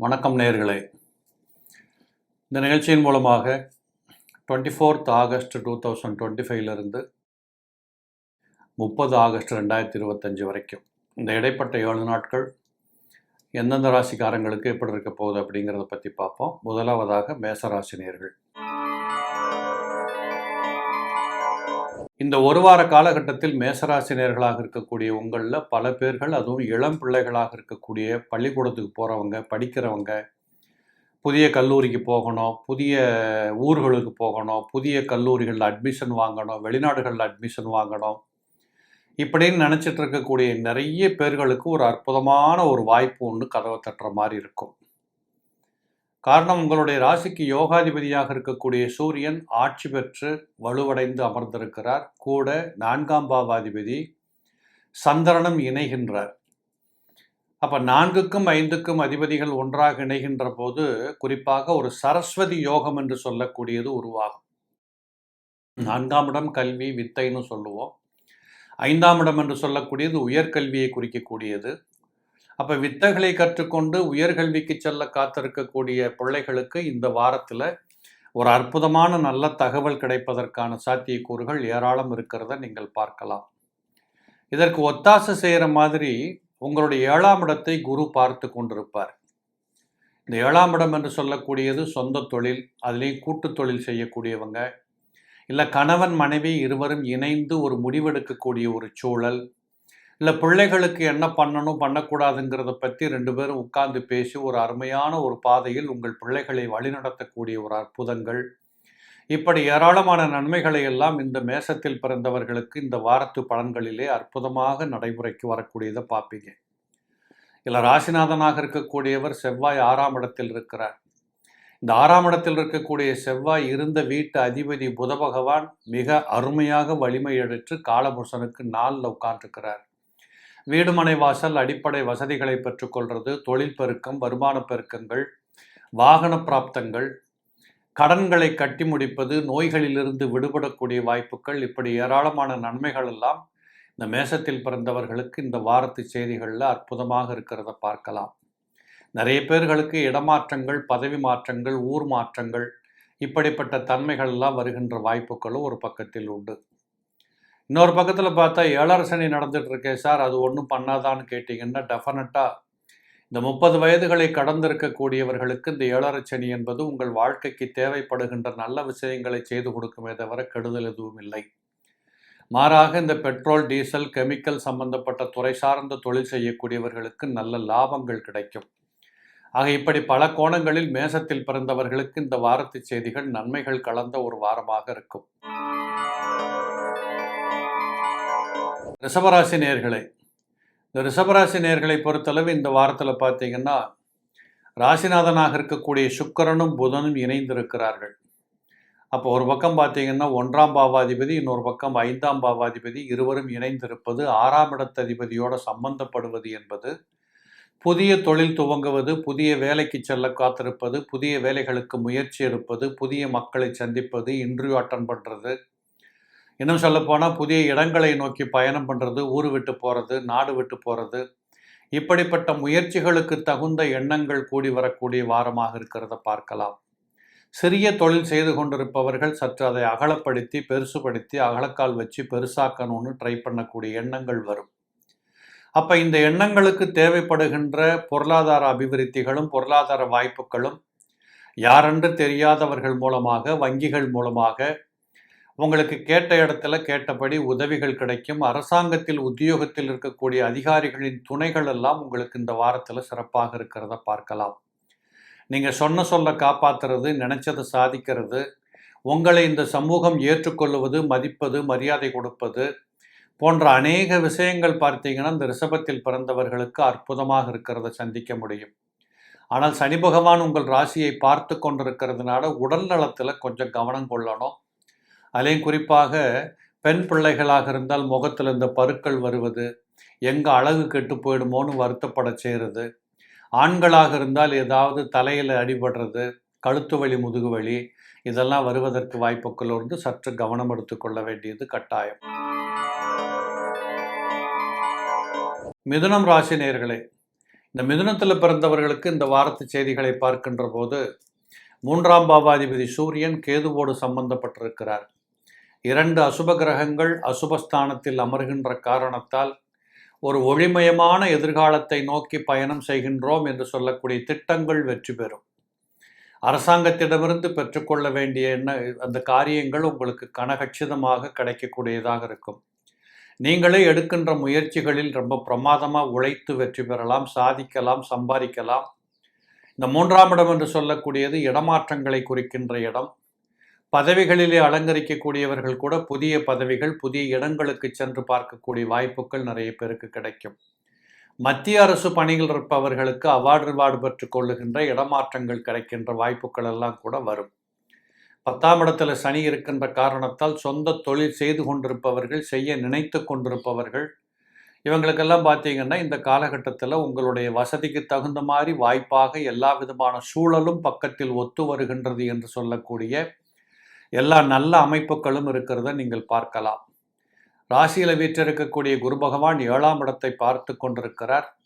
வணக்கம் நேர்களே இந்த நிகழ்ச்சியின் மூலமாக twenty fourth August two thousand twenty ஃபைவ்லேருந்து முப்பது ஆகஸ்ட் ரெண்டாயிரத்தி இருபத்தஞ்சி வரைக்கும் இந்த இடைப்பட்ட ஏழு நாட்கள் எந்தெந்த ராசிக்காரங்களுக்கு எப்படி இருக்க போகுது அப்படிங்கிறத பற்றி பார்ப்போம். முதலாவதாக மேசராசினியர்கள் இந்த ஒரு வார காலகட்டத்தில் மேசராசினியர்களாக இருக்கக்கூடிய உங்களில் பல பேர்கள் அதுவும் இளம் பிள்ளைகளாக இருக்கக்கூடிய பள்ளிக்கூடத்துக்கு போகிறவங்க படிக்கிறவங்க புதிய கல்லூரிக்கு போகணும் புதிய ஊர்களுக்கு போகணும் புதிய கல்லூரிகளில் அட்மிஷன் வாங்கணும் வெளிநாடுகளில் அட்மிஷன் வாங்கணும் இப்படின்னு நினச்சிட்டு இருக்கக்கூடிய நிறைய பேர்களுக்கு ஒரு அற்புதமான ஒரு வாய்ப்பு ஒன்று கதவை தட்டுற மாதிரி இருக்கும். காரணம் உங்களுடைய ராசிக்கு யோகாதிபதியாக இருக்கக்கூடிய சூரியன் ஆட்சி பெற்று வலுவடைந்து அமர்ந்திருக்கிறார். கூட நான்காம் பாவாதிபதி சந்திரனும் இணைகின்றார். அப்போ நான்குக்கும் ஐந்துக்கும் அதிபதிகள் ஒன்றாக இணைகின்ற போது குறிப்பாக ஒரு சரஸ்வதி யோகம் என்று சொல்லக்கூடியது உருவாகும். நான்காம் இடம் கல்வி வித்தைன்னு சொல்லுவோம். ஐந்தாம் இடம் என்று சொல்லக்கூடியது உயர்கல்வியை குறிக்கக்கூடியது. அப்போ வித்தைகளை கற்றுக்கொண்டு உயர்கல்விக்கு செல்ல காத்திருக்கக்கூடிய பிள்ளைகளுக்கு இந்த வாரத்தில் ஒரு அற்புதமான நல்ல தகவல் கிடைப்பதற்கான சாத்தியக்கூறுகள் ஏராளம் இருக்கிறத நீங்கள் பார்க்கலாம். இதற்கு ஒத்தாசை செய்கிற மாதிரி உங்களுடைய ஏழாம் இடத்தை குரு பார்த்து கொண்டிருப்பார். இந்த ஏழாம் இடம் என்று சொல்லக்கூடியது சொந்த தொழில் அதுலேயும் கூட்டு தொழில் செய்யக்கூடியவங்க இல்லை கணவன் மனைவி இருவரும் இணைந்து ஒரு முடிவெடுக்கக்கூடிய ஒரு சூழல் இல்லை பிள்ளைகளுக்கு என்ன பண்ணணும் பண்ணக்கூடாதுங்கிறத பற்றி ரெண்டு பேரும் உட்கார்ந்து பேசி ஒரு அருமையான ஒரு பாதையில் உங்கள் பிள்ளைகளை வழிநடத்தக்கூடிய ஒரு அற்புதங்கள். இப்படி ஏராளமான நன்மைகளை எல்லாம் இந்த மேசத்தில் பிறந்தவர்களுக்கு இந்த வாரத்து பலன்களிலே அற்புதமாக நடைமுறைக்கு வரக்கூடியதை பார்ப்பீங்க. இல்லை ராசிநாதனாக இருக்கக்கூடியவர் செவ்வாய் ஆறாம் இடத்தில் இருக்கிறார். இந்த ஆறாம் இடத்தில் இருக்கக்கூடிய செவ்வாய் இருந்த வீட்டு அதிபதி புத பகவான் மிக அருமையாக வலிமை எடுத்து காலபுருஷனுக்கு நாளில் உட்கார்ந்துருக்கிறார். வீடுமனை வாசல் அடிப்படை வசதிகளை பெற்றுக்கொள்வது தொழில் பெருக்கம் வருமான பெருக்கங்கள் வாகன பிராப்தங்கள் கடன்களை கட்டி முடிப்பது நோய்களிலிருந்து விடுபடக்கூடிய வாய்ப்புகள் இப்படி ஏராளமான நன்மைகள் எல்லாம் இந்த மேசத்தில் பிறந்தவர்களுக்கு இந்த வாரத்து செய்திகளில் அற்புதமாக இருக்கிறத பார்க்கலாம். நிறைய பேர்களுக்கு இடமாற்றங்கள் பதவி மாற்றங்கள் ஊர் மாற்றங்கள் இப்படிப்பட்ட தன்மைகள் எல்லாம் வருகின்ற வாய்ப்புகளும் ஒரு பக்கத்தில் உண்டு. இன்னொரு பக்கத்தில் பார்த்தா ஏழரை சனி நடந்துட்டு சார் அது ஒன்றும் பண்ணாதான்னு கேட்டிங்கன்னா டெஃபினட்டாக இந்த முப்பது வயதுகளை கடந்திருக்கக்கூடியவர்களுக்கு இந்த ஏழரை சனி என்பது உங்கள் வாழ்க்கைக்கு தேவைப்படுகின்ற நல்ல விஷயங்களை செய்து கொடுக்குமே தவிர கெடுதல் எதுவும் இல்லை. மாறாக இந்த பெட்ரோல் டீசல் கெமிக்கல் சம்பந்தப்பட்ட துறை சார்ந்த தொழில் செய்யக்கூடியவர்களுக்கு நல்ல லாபங்கள் கிடைக்கும். ஆக இப்படி பல கோணங்களில் மேசத்தில் பிறந்தவர்களுக்கு இந்த வாரத்து செய்திகள் நன்மைகள் கலந்த ஒரு வாரமாக இருக்கும். ரிஷபராசி நேர்களை இந்த ரிஷபராசி நேர்களை பொறுத்தளவு இந்த வாரத்தில் பார்த்தீங்கன்னா ராசிநாதனாக இருக்கக்கூடிய சுக்கரனும் புதனும் இணைந்திருக்கிறார்கள். அப்போ ஒரு பக்கம் பார்த்தீங்கன்னா ஒன்றாம் பாவாதிபதி இன்னொரு பக்கம் ஐந்தாம் பாவாதிபதி இருவரும் இணைந்திருப்பது ஆறாம் இடத்ததிபதியோடு சம்பந்தப்படுவது என்பது புதிய தொழில் துவங்குவது புதிய வேலைக்கு செல்ல காத்திருப்பது புதிய வேலைகளுக்கு முயற்சி எடுப்பது புதிய மக்களை சந்திப்பது இன்டர்வியூ அட்டன் பண்ணுறது இன்னும் சொல்லப்போனால் புதிய இடங்களை நோக்கி பயணம் பண்ணுறது ஊர் விட்டு போகிறது நாடு விட்டு போகிறது இப்படிப்பட்ட முயற்சிகளுக்கு தகுந்த எண்ணங்கள் கூடி வரக்கூடிய வாரமாக இருக்கிறத பார்க்கலாம். சிறிய தொழில் செய்து கொண்டிருப்பவர்கள் சற்று அதை அகலப்படுத்தி பெருசுபடுத்தி அகலக்கால் வச்சு பெருசாக்கணும்னு ட்ரை பண்ணக்கூடிய எண்ணங்கள் வரும். அப்போ இந்த எண்ணங்களுக்கு தேவைப்படுகின்ற பொருளாதார அபிவிருத்திகளும் பொருளாதார வாய்ப்புகளும் யாரென்று தெரியாதவர்கள் மூலமாக வங்கிகள் மூலமாக உங்களுக்கு கேட்ட இடத்துல கேட்டபடி உதவிகள் கிடைக்கும். அரசாங்கத்தில் உத்தியோகத்தில் இருக்கக்கூடிய அதிகாரிகளின் துணைகள் எல்லாம் உங்களுக்கு இந்த வாரத்தில் சிறப்பாக இருக்கிறத பார்க்கலாம். நீங்கள் சொன்ன சொல்ல காப்பாற்றுறது நினைச்சதை சாதிக்கிறது உங்களை இந்த சமூகம் ஏற்றுக்கொள்வது மதிப்பது மரியாதை கொடுப்பது போன்ற அநேக விஷயங்கள் பார்த்தீங்கன்னா இந்த ரிஷபத்தில் பிறந்தவர்களுக்கு அற்புதமாக இருக்கிறத சந்திக்க முடியும். ஆனால் சனி பகவான் உங்கள் ராசியை பார்த்து கொண்டிருக்கிறதுனால உடல் நலத்தில் கொஞ்சம் கவனம் கொள்ளணும். அதையும் குறிப்பாக பெண் பிள்ளைகளாக இருந்தால் முகத்தில் இந்த பருக்கள் வருவது எங்கே அழகு கெட்டு போயிடுமோன்னு வருத்தப்பட செய்கிறது ஆண்களாக இருந்தால் ஏதாவது தலையில் அடிபடுறது கழுத்து வலி முதுகு வலி இதெல்லாம் வருவதற்கு வாய்ப்புகள் இருந்து சற்று கவனம் எடுத்துக்கொள்ள வேண்டியது கட்டாயம். மிதுனம் ராசி நேர்களே இந்த மிதுனத்தில் பிறந்தவர்களுக்கு இந்த வாரத்து செய்திகளை பார்க்கின்ற போது மூன்றாம் பாவாதிபதி சூரியன் கேதுவோடு சம்பந்தப்பட்டிருக்கிறார். இரண்டு அசுப கிரகங்கள் அசுபஸ்தானத்தில் அமர்கின்ற காரணத்தால் ஒரு ஒளிமயமான எதிர்காலத்தை நோக்கி பயணம் செய்கின்றோம் என்று சொல்லக்கூடிய திட்டங்கள் வெற்றி பெறும். அரசாங்கத்திடமிருந்து பெற்றுக்கொள்ள வேண்டிய என்ன அந்த காரியங்கள் உங்களுக்கு கனகச்சிதமாக கிடைக்கக்கூடியதாக இருக்கும். நீங்களே எடுக்கின்ற முயற்சிகளில் ரொம்ப பிரமாதமாக உழைத்து வெற்றி பெறலாம் சாதிக்கலாம் சம்பாதிக்கலாம். இந்த மூன்றாம் இடம் என்று சொல்லக்கூடியது இடமாற்றங்களை குறிக்கின்ற இடம். பதவிகளிலே அலங்கரிக்கக்கூடியவர்கள் கூட புதிய பதவிகள் புதிய இடங்களுக்கு சென்று பார்க்கக்கூடிய வாய்ப்புகள் நிறைய பேருக்கு கிடைக்கும். மத்திய அரசு பணிகள் இருப்பவர்களுக்கு அவார்டு ரிவார்டு பெற்றுக் கொள்ளுகின்ற இடமாற்றங்கள் கிடைக்கின்ற வாய்ப்புகள் எல்லாம் கூட வரும். பத்தாம் இடத்துல சனி இருக்கின்ற காரணத்தால் சொந்த தொழில் செய்து கொண்டிருப்பவர்கள் செய்ய நினைத்து கொண்டிருப்பவர்கள் இவங்களுக்கெல்லாம் பார்த்தீங்கன்னா இந்த காலகட்டத்தில் உங்களுடைய வசதிக்கு தகுந்த மாதிரி வாய்ப்பாக எல்லா விதமான சூழலும் பக்கத்தில் ஒத்து வருகின்றது என்று சொல்லக்கூடிய எல்லா நல்ல அமைப்புகளும் இருக்கிறத நீங்கள் பார்க்கலாம். ராசியில் வீற்றிருக்கக்கூடிய குரு பகவான் ஏழாம் இடத்தை பார்த்து கொண்டிருக்கிறார்.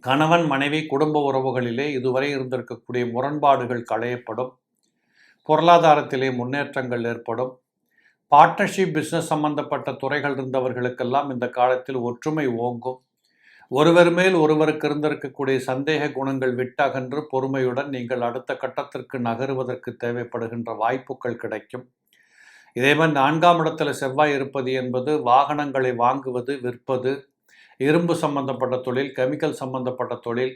கணவன் மனைவி குடும்ப உறவுகளிலே இதுவரை இருந்திருக்கக்கூடிய முரண்பாடுகள் களையப்படும். பொருளாதாரத்திலே முன்னேற்றங்கள் ஏற்படும். பார்ட்னர்ஷிப் பிஸ்னஸ் சம்பந்தப்பட்ட துறைகள் இருந்தவர்களுக்கெல்லாம் இந்த காலத்தில் ஒற்றுமை ஓங்கும். ஒருவர் மேல் ஒருவருக்கு இருந்திருக்கக்கூடிய சந்தேக குணங்கள் விட்டகன்று பொறுமையுடன் நீங்கள் அடுத்த கட்டத்திற்கு நகருவதற்கு தேவைப்படுகின்ற வாய்ப்புகள் கிடைக்கும். இதே மாதிரி நான்காம் இடத்துல செவ்வாய் இருப்பது என்பது வாகனங்களை வாங்குவது விற்பது இரும்பு சம்பந்தப்பட்ட தொழில் கெமிக்கல் சம்பந்தப்பட்ட தொழில்.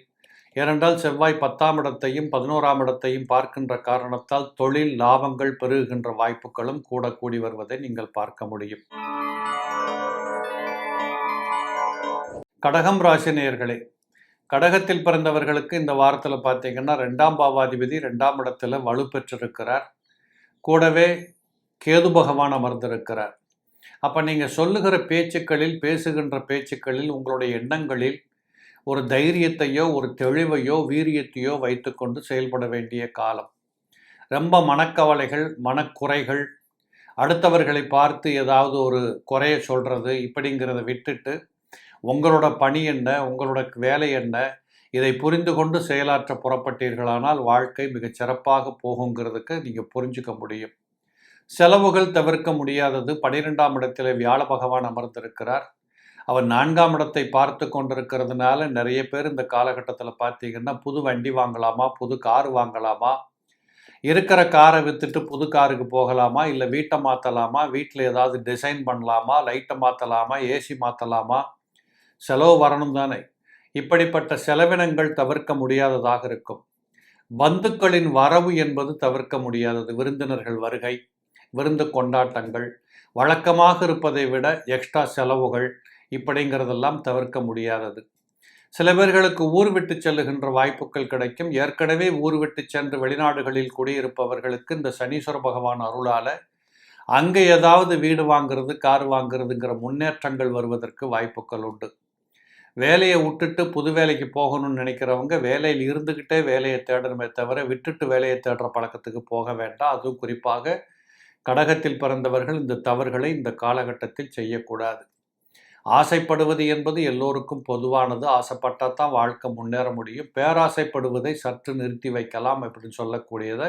ஏனென்றால் செவ்வாய் பத்தாம் இடத்தையும் பதினோராம் இடத்தையும் பார்க்கின்ற காரணத்தால் தொழில் லாபங்கள் பெருகுகின்ற வாய்ப்புகளும் கூட கூடி வருவதை நீங்கள் பார்க்க முடியும். கடகம் ராசினியர்களே கடகத்தில் பிறந்தவர்களுக்கு இந்த வாரத்தில் பார்த்தீங்கன்னா ரெண்டாம் பாவாதிபதி ரெண்டாம் இடத்துல வலுப்பெற்றிருக்கிறார் கூடவே கேது பகவான் அமர்ந்திருக்கிறார். அப்போ நீங்கள் சொல்லுகிற பேச்சுக்களில் பேசுகின்ற பேச்சுக்களில் உங்களுடைய எண்ணங்களில் ஒரு தைரியத்தையோ ஒரு தெளிவையோ வீரியத்தையோ வைத்துக்கொண்டு செயல்பட வேண்டிய காலம். ரொம்ப மனக்கவலைகள் மனக்குறைகள் அடுத்தவர்களை பார்த்து ஏதாவது ஒரு குறைய சொல்கிறது இப்படிங்கிறத விட்டுட்டு உங்களோட பணி என்ன உங்களோட வேலை என்ன இதை புரிந்து கொண்டு செயலாற்ற புறப்பட்டீர்களானால் வாழ்க்கை மிகச் சிறப்பாக போகுங்கிறதுக்கு நீங்கள் புரிஞ்சுக்க முடியும். செலவுகள் தவிர்க்க முடியாதது பனிரெண்டாம் இடத்தில் வியாழ பகவான் அமர்ந்திருக்கிறார். அவர் நான்காம் இடத்தை பார்த்து கொண்டிருக்கிறதுனால நிறைய பேர் இந்த காலகட்டத்தில் பார்த்தீங்கன்னா புது வண்டி வாங்கலாமா புது கார் வாங்கலாமா இருக்கிற காரை விற்றுட்டு புது காருக்கு போகலாமா இல்லை வீட்டை மாற்றலாமா வீட்டில் ஏதாவது டிசைன் பண்ணலாமா லைட்டை மாற்றலாமா ஏசி மாற்றலாமா செலவு வரணும் தானே. இப்படிப்பட்ட செலவினங்கள் தவிர்க்க முடியாததாக இருக்கும். பந்துக்களின் வரவு என்பது தவிர்க்க முடியாதது. விருந்தினர்கள் வருகை விருந்து கொண்டாட்டங்கள் வழக்கமாக இருப்பதை விட எக்ஸ்ட்ரா செலவுகள் இப்படிங்கிறதெல்லாம் தவிர்க்க முடியாதது. சில பேர்களுக்கு ஊர் விட்டு செல்லுகின்ற வாய்ப்புகள் கிடைக்கும். ஏற்கனவே ஊர் விட்டு சென்று வெளிநாடுகளில் குடியிருப்பவர்களுக்கு இந்த சனீஸ்வர பகவான் அருளால் அங்கே ஏதாவது வீடு வாங்குறது கார் வாங்குறதுங்கிற முன்னேற்றங்கள் வருவதற்கு வாய்ப்புகள் உண்டு. வேலையை விட்டுட்டு புது வேலைக்கு போகணும்னு நினைக்கிறவங்க வேலையில் இருந்துக்கிட்டே வேலையை தேடணுமே தவிர விட்டுட்டு வேலையை தேடுற பழக்கத்துக்கு போக வேண்டாம். அதுவும் குறிப்பாக கடகத்தில் பிறந்தவர்கள் இந்த தவறுகளை இந்த காலகட்டத்தில் செய்யக்கூடாது. ஆசைப்படுவது என்பது எல்லோருக்கும் பொதுவானது. ஆசைப்பட்டால் தான் வாழ்க்கை முன்னேற முடியும். பேராசைப்படுவதை சற்று நிறுத்தி வைக்கலாம் அப்படின்னு சொல்லக்கூடியதை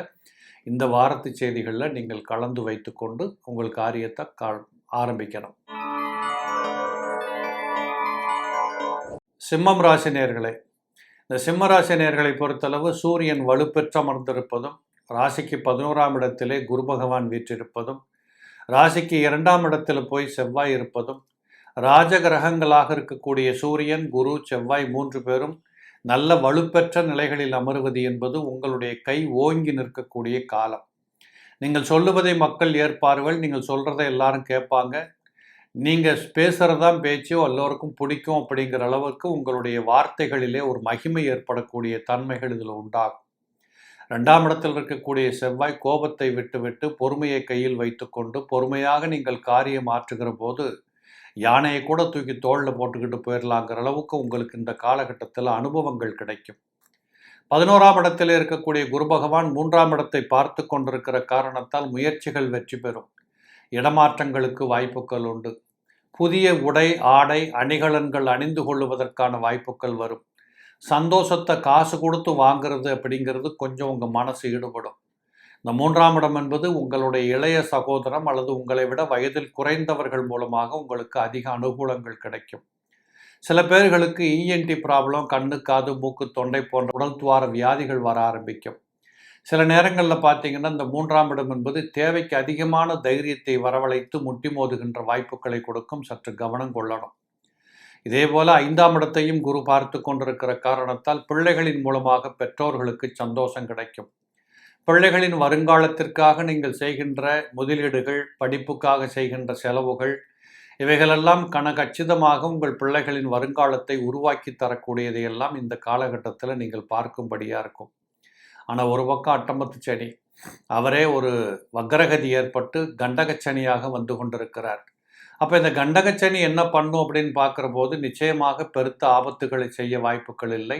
இந்த வாரத்து செய்திகளில் நீங்கள் கலந்து வைத்துக்கொண்டு உங்கள் காரியத்தை கா ஆரம்பிக்கணும் சிம்மம் ராசி நேர்களே இந்த சிம்ம ராசி நேர்களை பொறுத்தளவு சூரியன் வலுப்பெற்ற அமர்ந்திருப்பதும் ராசிக்கு பதினோராம் இடத்திலே குரு பகவான் வீற்றிருப்பதும் ராசிக்கு இரண்டாம் இடத்தில் போய் செவ்வாய் இருப்பதும் ராஜ கிரகங்களாக இருக்கக்கூடிய சூரியன் குரு செவ்வாய் மூன்று பேரும் நல்ல வலுப்பெற்ற நிலைகளில் அமருவது என்பது உங்களுடைய கை ஓங்கி நிற்கக்கூடிய காலம். நீங்கள் சொல்லுவதை மக்கள் ஏற்பார்கள் நீங்கள் சொல்கிறத எல்லாரும் கேட்பாங்க. நீங்கள் பேசுகிறதான் பேச்சோ எல்லோருக்கும் பிடிக்கும் அப்படிங்கிற அளவுக்கு உங்களுடைய வார்த்தைகளிலே ஒரு மகிமை ஏற்படக்கூடிய தன்மைகள் இதில் உண்டாகும். ரெண்டாம் இடத்தில் இருக்கக்கூடிய செவ்வாய் கோபத்தை விட்டுவிட்டு பொறுமையை கையில் வைத்துக்கொண்டு பொறுமையாக நீங்கள் காரியம் ஆற்றுகிற போது யானையை கூட தூக்கி தோளில் போட்டுக்கிட்டு போயிடலாங்கிற அளவுக்கு உங்களுக்கு இந்த காலகட்டத்தில் அனுபவங்கள் கிடைக்கும். பதினோராம் இடத்தில் இருக்கக்கூடிய குரு பகவான் மூன்றாம் இடத்தை பார்த்து கொண்டிருக்கிற காரணத்தால் முயற்சிகள் வெற்றி பெறும். இடமாற்றங்களுக்கு வாய்ப்புகள் உண்டு. புதிய உடை ஆடை அணிகலன்கள் அணிந்து கொள்ளுவதற்கான வாய்ப்புகள் வரும். சந்தோஷத்தை காசு கொடுத்து வாங்குறது அப்படிங்கிறது கொஞ்சம் உங்கள் மனசு ஈடுபடும். இந்த மூன்றாம் இடம் என்பது உங்களுடைய இளைய சகோதரம் அல்லது உங்களை விட வயதில் குறைந்தவர்கள் மூலமாக உங்களுக்கு அதிக அனுகூலங்கள் கிடைக்கும். சில பேர்களுக்கு இஎன்டி ப்ராப்ளம் கண்ணு காது மூக்கு தொண்டை போன்ற உடல் துவார வியாதிகள் வர ஆரம்பிக்கும். சில நேரங்களில் பார்த்தீங்கன்னா இந்த மூன்றாம் இடம் என்பது தேவைக்கு அதிகமான தைரியத்தை வரவழைத்து முட்டி மோதுகின்ற வாய்ப்புகளை கொடுக்கும் சற்று கவனம் கொள்ளணும். இதே போல ஐந்தாம் இடத்தையும் குரு பார்த்து கொண்டிருக்கிற காரணத்தால் பிள்ளைகளின் மூலமாக பெற்றோர்களுக்கு சந்தோஷம் கிடைக்கும். பிள்ளைகளின் வருங்காலத்திற்காக நீங்கள் செய்கின்ற முதலீடுகள் படிப்புக்காக செய்கின்ற செலவுகள் இவைகளெல்லாம் கனகச்சிதமாக உங்கள் பிள்ளைகளின் வருங்காலத்தை உருவாக்கி தரக்கூடியதையெல்லாம் இந்த காலகட்டத்தில் நீங்கள் பார்க்கும்படியாக இருக்கும். ஆனால் ஒரு பக்கம் அட்டம்பத்து சனி. அவரே ஒரு வக்ரகதி ஏற்பட்டு கண்டகச்சனியாக வந்து கொண்டிருக்கிறார். அப்போ இந்த கண்டகச்சனி என்ன பண்ணும் அப்படின்னு பார்க்குற போது நிச்சயமாக பெருத்த ஆபத்துகளை செய்ய வாய்ப்புகள் இல்லை.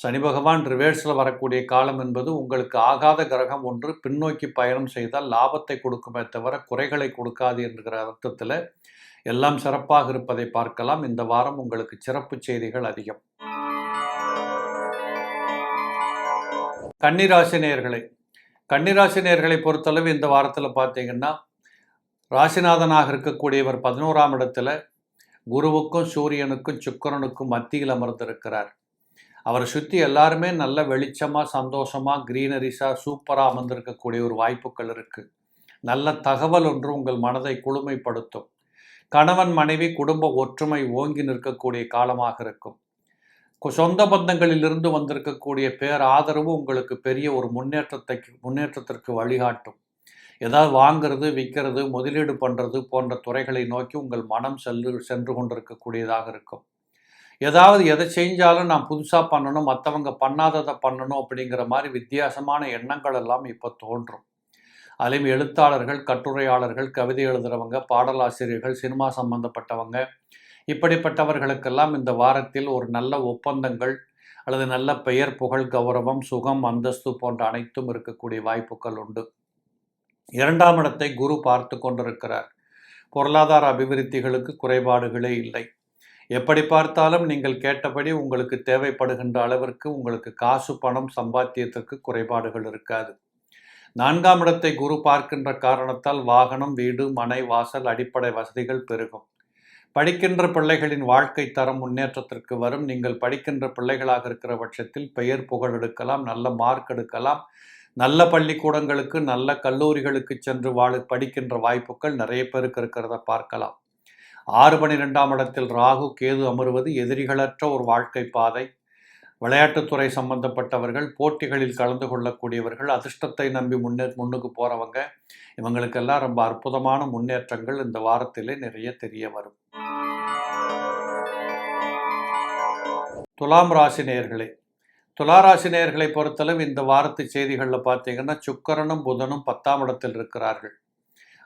சனி பகவான் ரிவேர்ஸில் வரக்கூடிய காலம் என்பது உங்களுக்கு ஆகாத கிரகம் ஒன்று. பின்னோக்கி பயணம் செய்தால் லாபத்தை கொடுக்குமே தவிர குறைகளை கொடுக்காது என்கிற அர்த்தத்தில் எல்லாம் சிறப்பாக இருப்பதை பார்க்கலாம். இந்த வாரம் உங்களுக்கு சிறப்பு செய்திகள் அதிகம். கன்னிராசி நேயர்களை கன்னிராசி நேயர்களை பொறுத்தளவு இந்த வாரத்தில் பார்த்தீங்கன்னா ராசிநாதனாக இருக்கக்கூடியவர் பதினோராம் இடத்துல குருவுக்கும் சூரியனுக்கும் சுக்கரனுக்கும் மத்தியில் அமர்ந்திருக்கிறார். அவரை சுற்றி எல்லாருமே நல்ல வெளிச்சமாக சந்தோஷமாக க்ரீனரிஸாக சூப்பராக அமர்ந்திருக்கக்கூடிய ஒரு வாய்ப்புகள் இருக்குது நல்ல தகவல் ஒன்று உங்கள் மனதை குளுமைப்படுத்தும். கணவன் மனைவி குடும்ப ஒற்றுமை ஓங்கி நிற்கக்கூடிய காலமாக இருக்கும். சொந்த பந்தங்களில் இருந்து வந்திருக்கக்கூடிய பேர் ஆதரவு உங்களுக்கு பெரிய ஒரு முன்னேற்றத்தை முன்னேற்றத்திற்கு வழிகாட்டும். ஏதாவது வாங்குறது விற்கிறது முதலீடு பண்ணுறது போன்ற துறைகளை நோக்கி உங்கள் மனம் செல்லு சென்று கொண்டிருக்கக்கூடியதாக இருக்கும். ஏதாவது எதை செஞ்சாலும் நான் புதுசாக பண்ணணும் மற்றவங்க பண்ணாததை பண்ணணும் அப்படிங்கிற மாதிரி வித்தியாசமான எண்ணங்கள் எல்லாம் இப்போ தோன்றும். அதிலும் எழுத்தாளர்கள் கட்டுரையாளர்கள் கவிதை எழுதுகிறவங்க பாடலாசிரியர்கள் சினிமா சம்பந்தப்பட்டவங்க இப்படிப்பட்டவர்களுக்கெல்லாம் இந்த வாரத்தில் ஒரு நல்ல ஒப்பந்தங்கள் அல்லது நல்ல பெயர் புகழ் கௌரவம் சுகம் அந்தஸ்து போன்ற அனைத்தும் இருக்கக்கூடிய வாய்ப்புகள் உண்டு. இரண்டாம் இடத்தை குரு பார்த்து கொண்டிருக்கிறார். பொருளாதார அபிவிருத்திகளுக்கு குறைபாடுகளே இல்லை. எப்படி பார்த்தாலும் நீங்கள் கேட்டபடி உங்களுக்கு தேவைப்படுகின்ற அளவிற்கு உங்களுக்கு காசு பணம் சம்பாத்தியத்திற்கு குறைபாடுகள் இருக்காது. நான்காம் இடத்தை குரு பார்க்கின்ற காரணத்தால் வாகனம் வீடு மனை வாசல் அடிப்படை வசதிகள் பெருகும். படிக்கின்ற பிள்ளைகளின் வாழ்க்கை தரம் முன்னேற்றத்திற்கு வரும். நீங்கள் படிக்கின்ற பிள்ளைகளாக இருக்கிற பட்சத்தில் பெயர் புகழ் எடுக்கலாம் நல்ல மார்க் எடுக்கலாம். நல்ல பள்ளிக்கூடங்களுக்கு நல்ல கல்லூரிகளுக்கு சென்று வாழ படிக்கின்ற வாய்ப்புகள் நிறைய பேருக்கு இருக்கிறத பார்க்கலாம். ஆறு பனிரெண்டாம் இடத்தில் ராகு கேது அமர்வது எதிரிகளற்ற ஒரு வாழ்க்கை பாதை. விளையாட்டுத்துறை சம்பந்தப்பட்டவர்கள் போட்டிகளில் கலந்து கொள்ளக்கூடியவர்கள் அதிர்ஷ்டத்தை நம்பி முன்னே முன்னுக்கு போகிறவங்க இவங்களுக்கெல்லாம் ரொம்ப அற்புதமான முன்னேற்றங்கள் இந்த வாரத்திலே நிறைய தெரிய வரும். துலாம் ராசி நேயர்களே துளாராசி நேயர்களை பொறுத்தளவு இந்த வாரத்து செய்திகளில் பார்த்தீங்கன்னா சுக்கரனும் புதனும் பத்தாம் இடத்தில் இருக்கிறார்கள்.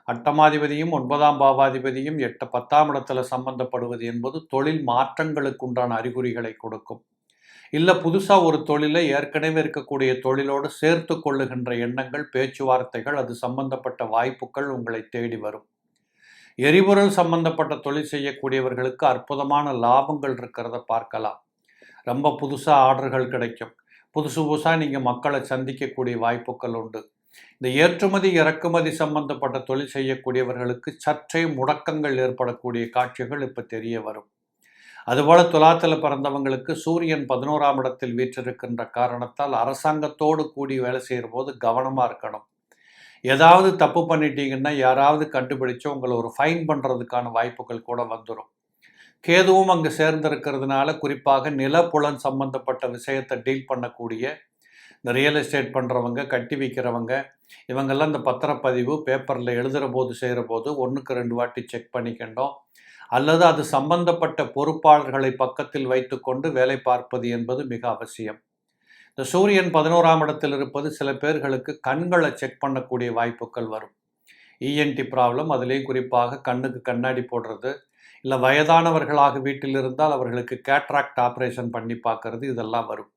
அட்டமாதிபதியும் ஒன்பதாம் பாவாதிபதியும் எட்டு பத்தாம் இடத்துல சம்பந்தப்படுவது என்பது தொழில் மாற்றங்களுக்கு உண்டான அறிகுறிகளை கொடுக்கும். இல்லை புதுசாக ஒரு தொழிலை ஏற்கனவே இருக்கக்கூடிய தொழிலோடு சேர்த்து கொள்ளுகின்ற எண்ணங்கள் பேச்சுவார்த்தைகள் அது சம்பந்தப்பட்ட வாய்ப்புகள் உங்களை தேடி வரும். எரிபொருள் சம்பந்தப்பட்ட தொழில் செய்யக்கூடியவர்களுக்கு அற்புதமான லாபங்கள் இருக்கிறத பார்க்கலாம். ரொம்ப புதுசாக ஆர்டர்கள் கிடைக்கும். புதுசு புதுசாக நீங்கள் மக்களை சந்திக்கக்கூடிய வாய்ப்புகள் உண்டு. இந்த ஏற்றுமதி இறக்குமதி சம்பந்தப்பட்ட தொழில் செய்யக்கூடியவர்களுக்கு சற்றே முடக்கங்கள் ஏற்படக்கூடிய காட்சிகள் இப்போ தெரிய வரும். அதுபோல துலாத்தில் பிறந்தவங்களுக்கு சூரியன் பதினோராம் இடத்தில் வீற்றிருக்கின்ற காரணத்தால் அரசாங்கத்தோடு கூடி வேலை செய்கிற போது கவனமாக இருக்கணும். ஏதாவது தப்பு பண்ணிட்டீங்கன்னா யாராவது கண்டுபிடிச்சு உங்களை ஒரு ஃபைன் பண்ணுறதுக்கான வாய்ப்புகள் கூட வந்துடும் கேதுவும் அங்கே சேர்ந்திருக்கிறதுனால குறிப்பாக நிலப்புலன் சம்பந்தப்பட்ட விஷயத்தை டீல் பண்ணக்கூடிய இந்த ரியல் எஸ்டேட் பண்ணுறவங்க கட்டி விற்கிறவங்க இவங்கெல்லாம் இந்த பத்திரப்பதிவு பேப்பரில் எழுதுகிற போது செய்கிற போது ஒன்றுக்கு ரெண்டு வாட்டி செக் பண்ணிக்கிட்டோம் அல்லது அது சம்பந்தப்பட்ட பொறுப்பாளர்களை பக்கத்தில் வைத்துக்கொண்டு வேலை பார்ப்பது என்பது மிக அவசியம். இந்த சூரியன் பதினோராம் இடத்தில் இருப்பது சில பேர்களுக்கு கண்களை செக் பண்ணக்கூடிய வாய்ப்புகள் வரும். இஎன்டி ப்ராப்ளம் அதுலேயும் குறிப்பாக கண்ணுக்கு கண்ணாடி போடுறது இல்லை வயதானவர்களாக வீட்டில் இருந்தால் அவர்களுக்கு கேட்ராக்ட் ஆப்ரேஷன் பண்ணி பார்க்கறது இதெல்லாம் வரும்.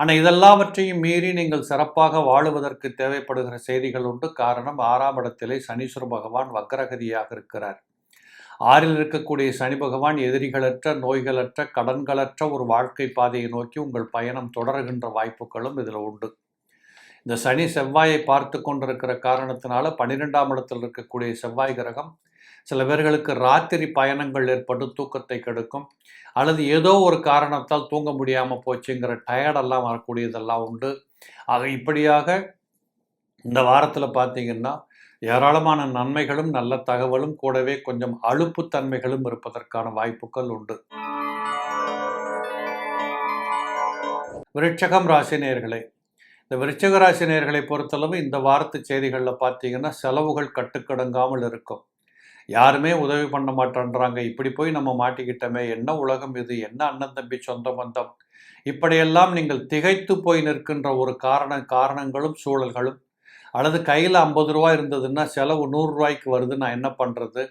ஆனால் இதெல்லாவற்றையும் மீறி நீங்கள் சிறப்பாக வாழுவதற்கு தேவைப்படுகிற செய்திகள் உண்டு. காரணம் ஆறாம் இடத்திலே சனீஸ்வர பகவான் வக்ரகதியாக இருக்கிறார். ஆறில் இருக்கக்கூடிய சனி பகவான் எதிரிகளற்ற நோய்களற்ற கடன்களற்ற ஒரு வாழ்க்கை பாதையை நோக்கி உங்கள் பயணம் தொடர்கின்ற வாய்ப்புகளும் இதில் உண்டு. இந்த சனி செவ்வாயை பார்த்து கொண்டிருக்கிற காரணத்தினால பன்னிரெண்டாம் இடத்தில் இருக்கக்கூடிய செவ்வாய் கிரகம் சில பேர்களுக்கு ராத்திரி பயணங்கள் ஏற்பட்டு தூக்கத்தை கெடுக்கும். அல்லது ஏதோ ஒரு காரணத்தால் தூங்க முடியாமல் போச்சுங்கிற டயர்டெல்லாம் வரக்கூடியதெல்லாம் உண்டு. ஆக இப்படியாக இந்த வாரத்தில் பார்த்தீங்கன்னா ஏராளமான நன்மைகளும் நல்ல தகவலும் கூடவே கொஞ்சம் அலுப்புத்தன்மைகளும் இருப்பதற்கான வாய்ப்புகள் உண்டு. விருட்சகம் ராசினியர்களே இந்த விருட்சக ராசினியர்களை பொறுத்தளவு இந்த வாரத்து செய்திகளில் பார்த்தீங்கன்னா செலவுகள் கட்டுக்கடங்காமல் இருக்கும். யாருமே உதவி பண்ண மாட்டேன்றாங்க இப்படி போய் நம்ம மாட்டிக்கிட்டோமே என்ன உலகம் இது என்ன அண்ணன் தம்பி சொந்த பந்தம்? இப்படியெல்லாம் நீங்கள் திகைத்து போய் நிற்கின்ற ஒரு காரண காரணங்களும் சூழல்களும் அல்லது கையில் ஐம்பது ரூபா இருந்ததுன்னா செலவு நூறுரூவாய்க்கு வருது நான் என்ன பண்ணுறது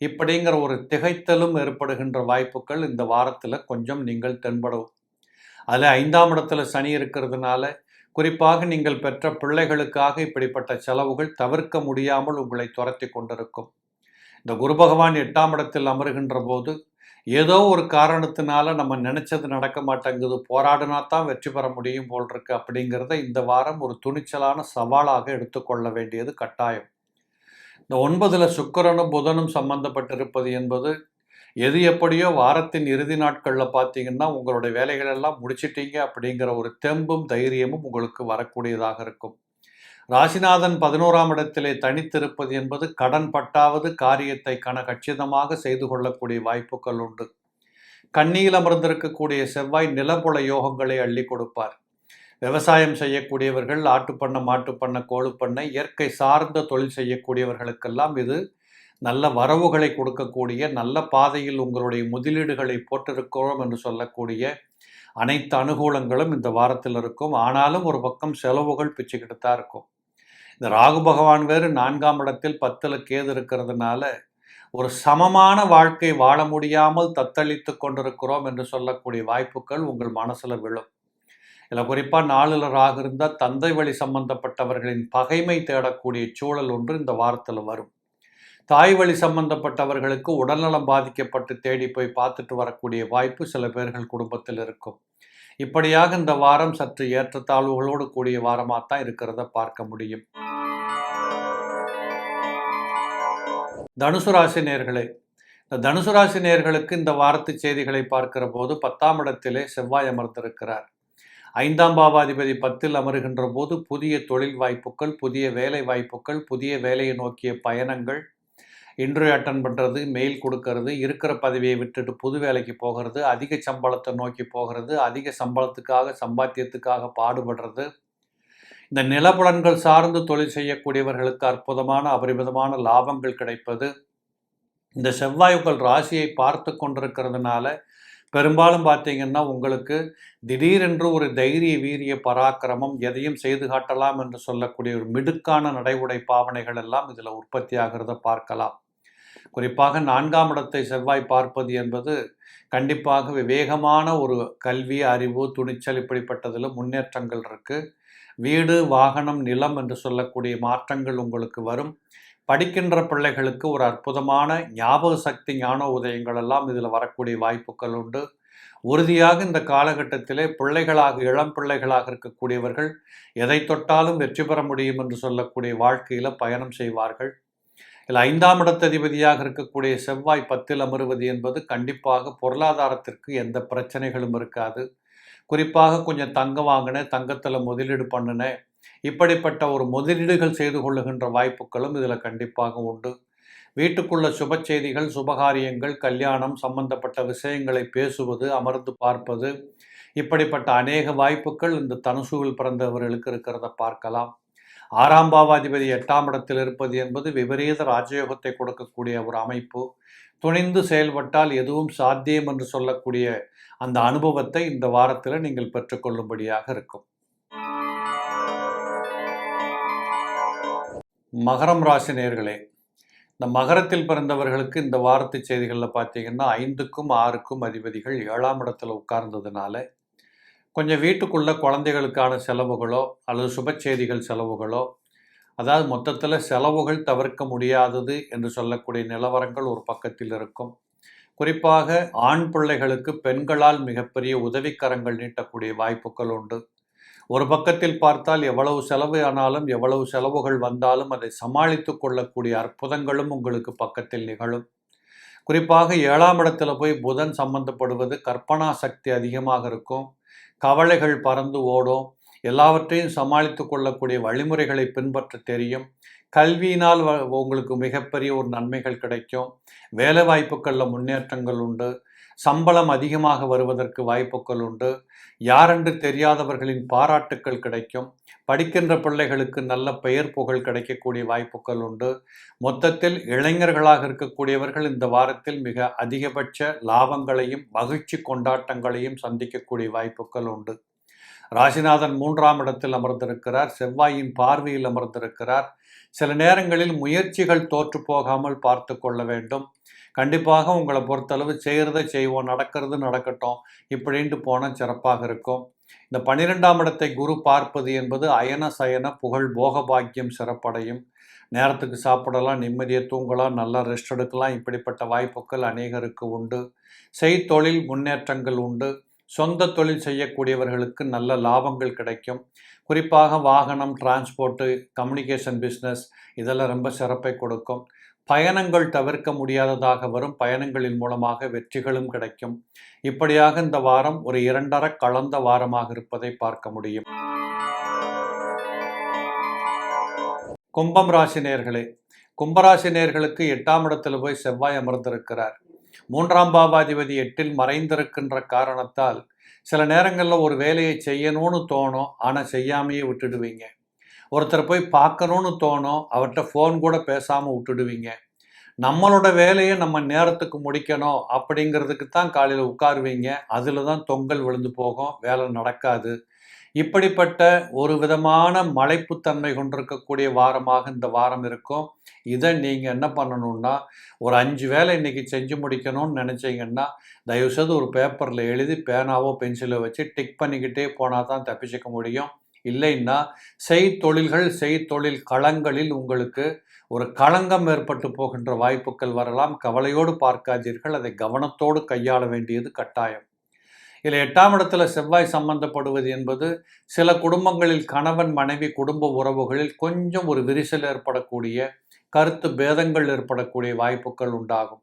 இப்படிங்கிற ஒரு திகைத்தலும் ஏற்படுகின்ற வாய்ப்புகள் இந்த வாரத்தில் கொஞ்சம் நீங்கள் தென்படும் அதில் ஐந்தாம் இடத்துல சனி இருக்கிறதுனால குறிப்பாக நீங்கள் பெற்ற பிள்ளைகளுக்காக இப்படிப்பட்ட செலவுகள் தவிர்க்க முடியாமல் உங்களை துரத்தி கொண்டிருக்கும். இந்த குரு பகவான் எட்டாம் இடத்தில் அமருகின்ற போது ஏதோ ஒரு காரணத்தினால நம்ம நினைச்சது நடக்க மாட்டேங்குது போராடினா தான் வெற்றி பெற முடியும் போல் இருக்கு அப்படிங்கிறத இந்த வாரம் ஒரு துணிச்சலான சவாலாக எடுத்துக்கொள்ள வேண்டியது கட்டாயம். இந்த ஒன்பதுல சுக்கிரனும் புதனும் சம்பந்தப்பட்டிருப்பது என்பது எது எப்படியோ வாரத்தின் இறுதி நாட்களில் பார்த்தீங்கன்னா உங்களுடைய வேலைகளெல்லாம் முடிச்சிட்டீங்க அப்படிங்கிற ஒரு தெம்பும் தைரியமும் உங்களுக்கு வரக்கூடியதாக இருக்கும். ராசிநாதன் பதினோராம் இடத்திலே தனித்திருப்பது என்பது கடன் பட்டாவது காரியத்தை கன கச்சிதமாக செய்து கொள்ளக்கூடிய வாய்ப்புகள் உண்டு. கண்ணியில் அமர்ந்திருக்கக்கூடிய செவ்வாய் நிலப்புல யோகங்களை அள்ளி கொடுப்பார். விவசாயம் செய்யக்கூடியவர்கள் ஆட்டுப்பண்ணை மாட்டுப்பண்ணை கோழுப்பண்ணை இயற்கை சார்ந்த தொழில் செய்யக்கூடியவர்களுக்கெல்லாம் இது நல்ல வரவுகளை கொடுக்கக்கூடிய நல்ல பாதையில் உங்களுடைய முதலீடுகளை போட்டிருக்கிறோம் என்று சொல்லக்கூடிய அனைத்து அனுகூலங்களும் இந்த வாரத்தில் இருக்கும். ஆனாலும் ஒரு பக்கம் செலவுகள் பிச்சுக்கிட்டு தான் இருக்கும். இந்த ராகு பகவான் வேறு நான்காம் இடத்தில் பத்தில் கேது இருக்கிறதுனால ஒரு சமமான வாழ்க்கை வாழ முடியாமல் தத்தளித்து கொண்டிருக்கிறோம் என்று சொல்லக்கூடிய வாய்ப்புகள் உங்கள் மனசில் விழும். இதில் குறிப்பாக நாளில் ராகு இருந்தால் தந்தை வழி சம்பந்தப்பட்டவர்களின் பகைமை தேடக்கூடிய சூழல் ஒன்று இந்த வாரத்தில் வரும். தாய் வழி சம்பந்தப்பட்டவர்களுக்கு உடல்நலம் பாதிக்கப்பட்டு தேடி போய் பார்த்துட்டு வரக்கூடிய வாய்ப்பு சில பேர்கள் குடும்பத்தில் இருக்கும். இப்படியாக இந்த வாரம் சற்று ஏற்றத்தாழ்வுகளோடு கூடிய வாரமாக தான் இருக்கிறத பார்க்க முடியும். தனுசு ராசி நேர்களே இந்த தனுசு ராசி நேர்களுக்கு இந்த வாரத்து செய்திகளை பார்க்கிற போது பத்தாம் இடத்திலே செவ்வாய் அமர்ந்திருக்கிறார். ஐந்தாம் பாவாதிபதி பத்தில் அமருகின்ற போது புதிய தொழில் வாய்ப்புகள் புதிய வேலை வாய்ப்புகள் புதிய வேலையை நோக்கிய பயணங்கள் இன்டர்வியூ அட்டன் பண்ணுறது மெயில் கொடுக்கறது இருக்கிற பதவியை விட்டுட்டு புது வேலைக்கு போகிறது அதிக சம்பளத்தை நோக்கி போகிறது அதிக சம்பளத்துக்காக சம்பாத்தியத்துக்காக பாடுபடுறது இந்த நிலப்புலன்கள் சார்ந்து தொழில் செய்யக்கூடியவர்களுக்கு அற்புதமான அபரிமிதமான லாபங்கள் கிடைப்பது இந்த செவ்வாய் உங்கள் ராசியை பார்த்து கொண்டிருக்கிறதுனால பெரும்பாலும் பார்த்தீங்கன்னா உங்களுக்கு திடீரென்று ஒரு தைரிய வீரிய பராக்கிரமம் எதையும் செய்து காட்டலாம் என்று சொல்லக்கூடிய ஒரு மிடுக்கான நடைமுறை பாவனைகள் எல்லாம் இதில் உற்பத்தி ஆகிறத பார்க்கலாம். குறிப்பாக நான்காம் இடத்தை செவ்வாய் பார்ப்பது என்பது கண்டிப்பாக விவேகமான ஒரு கல்வி அறிவு துணிச்சல் இப்படிப்பட்டதில் முன்னேற்றங்கள் இருக்குது வீடு வாகனம் நிலம் என்று சொல்லக்கூடிய மாற்றங்கள் உங்களுக்கு வரும். படிக்கின்ற பிள்ளைகளுக்கு ஒரு அற்புதமான ஞாபக சக்தி ஞான உதயங்கள் எல்லாம் இதில் வரக்கூடிய வாய்ப்புகள் உண்டு. உறுதியாக இந்த காலகட்டத்திலே பிள்ளைகளாக இளம் பிள்ளைகளாக இருக்கக்கூடியவர்கள் எதை தொட்டாலும் வெற்றி பெற முடியும் என்று சொல்லக்கூடிய வாழ்க்கையில் பயணம் செய்வார்கள். இதில் ஐந்தாம் இடத்ததிபதியாக இருக்கக்கூடிய செவ்வாய் பத்தில் அமருவது என்பது கண்டிப்பாக பொருளாதாரத்திற்கு எந்த பிரச்சனைகளும் இருக்காது. குறிப்பாக கொஞ்சம் தங்கம் வாங்கினேன் தங்கத்தில் முதலீடு பண்ணினேன். இப்படிப்பட்ட ஒரு முதலீடுகள் செய்து கொள்ளுகின்ற வாய்ப்புகளும் இதில் கண்டிப்பாக உண்டு. வீட்டுக்குள்ள சுப செய்திகள் சுபகாரியங்கள் கல்யாணம் சம்பந்தப்பட்ட விஷயங்களை பேசுவது அமர்ந்து பார்ப்பது இப்படிப்பட்ட அநேக வாய்ப்புகள் இந்த தனுசுவில் பிறந்தவர்களுக்கு இருக்கிறத பார்க்கலாம். ஆறாம் பாவாதிபதி எட்டாம் இடத்தில் இருப்பது என்பது விபரீத ராஜயோகத்தை கொடுக்கக்கூடிய ஒரு அமைப்பு. துணிந்து செயல்பட்டால் எதுவும் சாத்தியம் என்று சொல்லக்கூடிய அந்த அனுபவத்தை இந்த வாரத்தில் நீங்கள் பெற்றுக்கொள்ளும்படியாக இருக்கும். மகரம் ராசி நேர்களே இந்த மகரத்தில் பிறந்தவர்களுக்கு இந்த வாரத்து செய்திகளில் பார்த்தீங்கன்னா ஐந்துக்கும் ஆறுக்கும் அதிபதிகள் ஏழாம் இடத்துல உட்கார்ந்ததுனால கொஞ்சம் வீட்டுக்குள்ள குழந்தைகளுக்கான செலவுகளோ அல்லது சுப செய்திகள் செலவுகளோ அதாவது மொத்தத்தில் செலவுகள் தவிர்க்க முடியாதது என்று சொல்லக்கூடிய நிலவரங்கள் ஒரு பக்கத்தில் இருக்கும். குறிப்பாக ஆண் பிள்ளைகளுக்கு பெண்களால் மிகப்பெரிய உதவிக்கரங்கள் நீட்டக்கூடிய வாய்ப்புகள் உண்டு. ஒரு பக்கத்தில் பார்த்தால் எவ்வளவு செலவு ஆனாலும் எவ்வளவு செலவுகள் வந்தாலும் அதை சமாளித்து கொள்ளக்கூடிய அற்புதங்களும் உங்களுக்கு பக்கத்தில் நிகழும். குறிப்பாக ஏழாம் இடத்துல போய் புதன் சம்பந்தப்படுவது கற்பனா சக்தி அதிகமாக இருக்கும். கவலைகள் பறந்து ஓடும். எல்லாவற்றையும் சமாளித்து கொள்ளக்கூடிய வழிமுறைகளை பின்பற்ற தெரியும். கல்வியினால் வ- உங்களுக்கு மிகப்பெரிய ஒரு நன்மைகள் கிடைக்கும். வேலை வாய்ப்புகளில் முன்னேற்றங்கள் உண்டு. சம்பளம் அதிகமாக வருவதற்கு வாய்ப்புகள் உண்டு. யாரென்று தெரியாதவர்களின் பாராட்டுக்கள் கிடைக்கும். படிக்கின்ற பிள்ளைகளுக்கு நல்ல பெயர் புகழ் கிடைக்கக்கூடிய வாய்ப்புகள் உண்டு. மொத்தத்தில் இளைஞர்களாக இருக்கக்கூடியவர்கள் இந்த வாரத்தில் மிக அதிகபட்ச லாபங்களையும் மகிழ்ச்சி கொண்டாட்டங்களையும் சந்திக்கக்கூடிய வாய்ப்புகள் உண்டு. ராசிநாதன் மூன்றாம் இடத்தில் அமர்ந்திருக்கிறார். செவ்வாயின் பார்வையில் அமர்ந்திருக்கிறார். சில நேரங்களில் முயற்சிகள் தோற்று போகாமல் பார்த்து கொள்ள வேண்டும். கண்டிப்பாக உங்களை பொறுத்தளவு செய்கிறத செய்வோம் நடக்கிறது நடக்கட்டும் இப்படின்ட்டு போனால் சிறப்பாக இருக்கும். இந்த பன்னிரெண்டாம் இடத்தை குரு பார்ப்பது என்பது அயன சயன புகழ் போக பாக்கியம் சிறப்படையும். நேரத்துக்கு சாப்பிடலாம் நிம்மதியை தூங்கலாம் நல்லா ரெஸ்ட் எடுக்கலாம் இப்படிப்பட்ட வாய்ப்புகள் அநேகருக்கு உண்டு. செய்தொழில் முன்னேற்றங்கள் உண்டு. சொந்த தொழில் செய்யக்கூடியவர்களுக்கு நல்ல லாபங்கள் கிடைக்கும். குறிப்பாக வாகனம் டிரான்ஸ்போர்ட்டு கம்யூனிகேஷன் பிஸ்னஸ் இதெல்லாம் ரொம்ப சிறப்பை கொடுக்கும். பயணங்கள் தவிர்க்க முடியாததாக வரும். பயணங்களின் மூலமாக வெற்றிகளும் கிடைக்கும். இப்படியாக இந்த வாரம் ஒரு இரண்டர கலந்த வாரமாக இருப்பதை பார்க்க முடியும். கும்பம் ராசி நேர்களே கும்பராசி நேர்களுக்கு எட்டாம் இடத்துல போய் செவ்வாய் அமர்ந்திருக்கிறார். மூன்றாம் பாவாதிபதி எட்டில் மறைந்திருக்கின்ற காரணத்தால் சில நேரங்களில் ஒரு வேலையை செய்யணும்னு தோணும் ஆனால் செய்யாமையே விட்டுடுவீங்க. ஒருத்தரை போய் பார்க்கணும்னு தோணும் அவர்கிட்ட ஃபோன் கூட பேசாமல் விட்டுடுவீங்க. நம்மளோட வேலையை நம்ம நேரத்துக்கு முடிக்கணும் அப்படிங்கிறதுக்கு தான் காலையில் உட்காருவீங்க. அதில் தான் தொங்கல் விழுந்து போகும் வேலை நடக்காது. இப்படிப்பட்ட ஒரு விதமான மலைப்புத்தன்மை கொண்டிருக்கக்கூடிய வாரமாக இந்த வாரம் இருக்கும். இதை நீங்கள் என்ன பண்ணணும்னா ஒரு அஞ்சு வேலை இன்னைக்கு செஞ்சு முடிக்கணும்னு நினச்சிங்கன்னா தயவுசெய்து ஒரு பேப்பரில் எழுதி பேனாவோ பென்சிலோ வச்சு டிக் பண்ணிக்கிட்டே போனால் தான் தப்பிச்சிக்க முடியும். இல்லைன்னா செய்தொழில்கள் செய்தொழில் களங்களில் உங்களுக்கு ஒரு களங்கம் ஏற்பட்டு போகின்ற வாய்ப்புகள் வரலாம். கவலையோடு பார்க்காதீர்கள். அதை கவனத்தோடு கையாள வேண்டியது கட்டாயம். இதில் எட்டாம் இடத்துல செவ்வாய் சம்பந்தப்படுவது என்பது சில குடும்பங்களில் கணவன் மனைவி குடும்ப உறவுகளில் கொஞ்சம் ஒரு விரிசல் ஏற்படக்கூடிய கருத்து பேதங்கள் ஏற்படக்கூடிய வாய்ப்புகள் உண்டாகும்.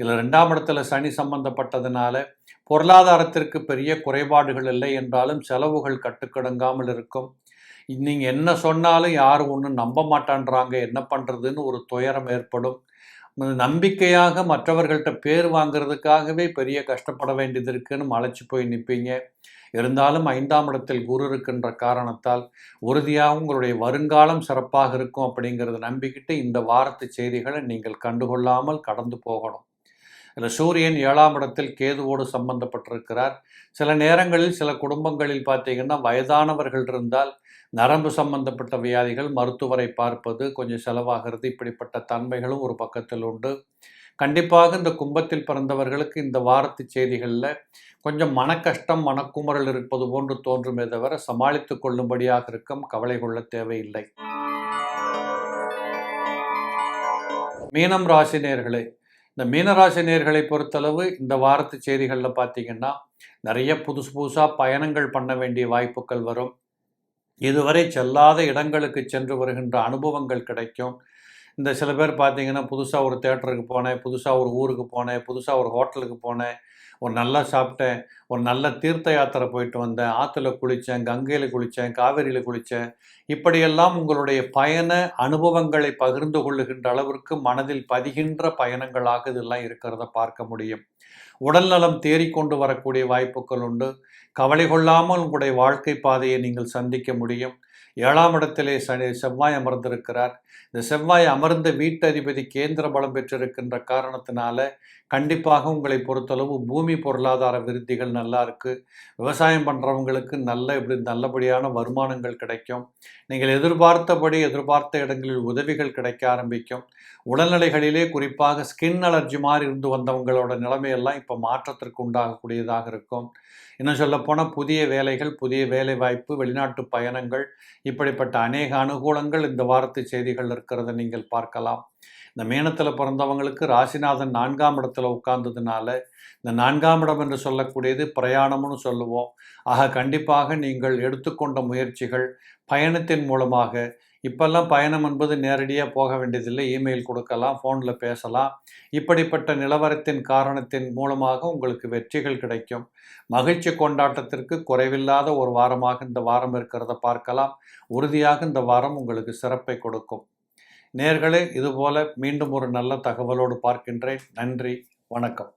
இதில் ரெண்டாம் இடத்துல சனி சம்பந்தப்பட்டதுனால பொருளாதாரத்திற்கு பெரிய குறைபாடுகள் இல்லை என்றாலும் செலவுகள் கட்டுக்கடங்காமல் இருக்கும். நீங்கள் என்ன சொன்னாலும் யாரும் ஒன்றும் நம்ப மாட்டான்றாங்க. என்ன பண்ணுறதுன்னு ஒரு துயரம் ஏற்படும். நம்பிக்கையாக மற்றவர்கள்ட்ட பேர் வாங்குறதுக்காகவே பெரிய கஷ்டப்பட வேண்டியது இருக்குன்னு மலைச்சு போய் நிற்பீங்க இருந்தாலும் ஐந்தாம் இடத்தில் குரு இருக்கின்ற காரணத்தால் உறுதியாக உங்களுடைய வருங்காலம் சிறப்பாக இருக்கும் அப்படிங்கிறத நம்பிக்கிட்டு இந்த வாரத்து செய்திகளை நீங்கள் கண்டுகொள்ளாமல் கடந்து போகணும். அதில் சூரியன் ஏழாம் இடத்தில் கேதுவோடு சம்பந்தப்பட்டிருக்கிறார். சில நேரங்களில் சில குடும்பங்களில் பார்த்தீங்கன்னா வயதானவர்கள் இருந்தால் நரம்பு சம்பந்தப்பட்ட வியாதிகள் மருத்துவரை பார்ப்பது கொஞ்சம் செலவாகிறது. இப்படிப்பட்ட தன்மைகளும் ஒரு பக்கத்தில் உண்டு. கண்டிப்பாக இந்த கும்பத்தில் பிறந்தவர்களுக்கு இந்த வாரத்து செய்திகளில் கொஞ்சம் மன கஷ்டம் மனக்குமரல் இருப்பது போன்று தோன்றுமே தவிர சமாளித்து கொள்ளும்படியாக இருக்கும் கவலை கொள்ள தேவையில்லை. மீனம் ராசினியர்களே இந்த மீனராசி நேர்களை பொறுத்தளவு இந்த வாரத்து செய்திகளில் பார்த்தீங்கன்னா நிறைய புதுசு புதுசாக பயணங்கள் பண்ண வேண்டிய வாய்ப்புகள் வரும். இதுவரை செல்லாத இடங்களுக்கு சென்று வருகின்ற அனுபவங்கள் கிடைக்கும். இந்த சில பேர் பார்த்தீங்கன்னா புதுசாக ஒரு தேட்டருக்கு போனேன் புதுசாக ஒரு ஊருக்கு போனேன் புதுசாக ஒரு ஹோட்டலுக்கு போனேன் ஒரு நல்லா சாப்பிட்டேன் ஒரு நல்ல தீர்த்த யாத்திரை போயிட்டு வந்தேன் ஆற்றுல குளித்தேன் கங்கையில் குளித்தேன் காவேரியில் குளித்தேன் இப்படியெல்லாம் உங்களுடைய பயண அனுபவங்களை பகிர்ந்து கொள்ளுகின்ற அளவிற்கு மனதில் பதிகின்ற பயணங்களாக இதெல்லாம் இருக்கிறத பார்க்க முடியும். உடல்நலம் தேறிக்கொண்டு வரக்கூடிய வாய்ப்புகள் உண்டு. கவலை கொள்ளாமல் உங்களுடைய வாழ்க்கை பாதையை நீங்கள் சந்திக்க முடியும். ஏழாம் இடத்திலே சனி செவ்வாய் அமர்ந்திருக்கிறார். இந்த செவ்வாய் அமர்ந்த வீட்டதிபதி கேந்திர பலம் பெற்றிருக்கின்ற காரணத்தினால கண்டிப்பாக உங்களை பொறுத்தளவு பூமி பொருளாதார விருத்திகள் நல்லா இருக்குது விவசாயம் பண்ணுறவங்களுக்கு நல்ல இப்படி நல்லபடியான வருமானங்கள் கிடைக்கும். நீங்கள் எதிர்பார்த்தபடி எதிர்பார்த்த இடங்களில் உதவிகள் கிடைக்க ஆரம்பிக்கும். உடல்நிலைகளிலே குறிப்பாக ஸ்கின் அலர்ஜி மாதிரி இருந்து வந்தவங்களோட நிலைமையெல்லாம் இப்போ மாற்றத்திற்கு உண்டாகக்கூடியதாக இருக்கும். இன்னும் சொல்லப்போனால் புதிய வேலைகள் புதிய வேலை வாய்ப்பு வெளிநாட்டு பயணங்கள் இப்படிப்பட்ட அநேக அனுகூலங்கள் இந்த வாரத்து செய்திகள் இருக்கிறத நீங்கள் பார்க்கலாம். இந்த மீனத்தில் பிறந்தவங்களுக்கு ராசிநாதன் நான்காம் இடத்துல உட்கார்ந்ததுனால இந்த நான்காம் இடம் என்று சொல்லக்கூடியது பிரயாணம்னு சொல்லுவோம். ஆக கண்டிப்பாக நீங்கள் எடுத்துக்கொண்ட முயற்சிகள் பயணத்தின் மூலமாக இப்பெல்லாம் பயணம் என்பது நேரடியாக போக வேண்டியதில்லை. இமெயில் கொடுக்கலாம் ஃபோனில் பேசலாம். இப்படிப்பட்ட நிலவரத்தின் காரணத்தின் மூலமாக உங்களுக்கு வெற்றிகள் கிடைக்கும். மகிழ்ச்சி கொண்டாட்டத்திற்கு குறைவில்லாத ஒரு வாரமாக இந்த வாரம் இருக்கிறத பார்க்கலாம். உறுதியாக இந்த வாரம் உங்களுக்கு சிறப்பை கொடுக்கும். நேர்களே இதுபோல மீண்டும் ஒரு நல்ல தகவலோடு பார்க்கின்றேன். நன்றி வணக்கம்.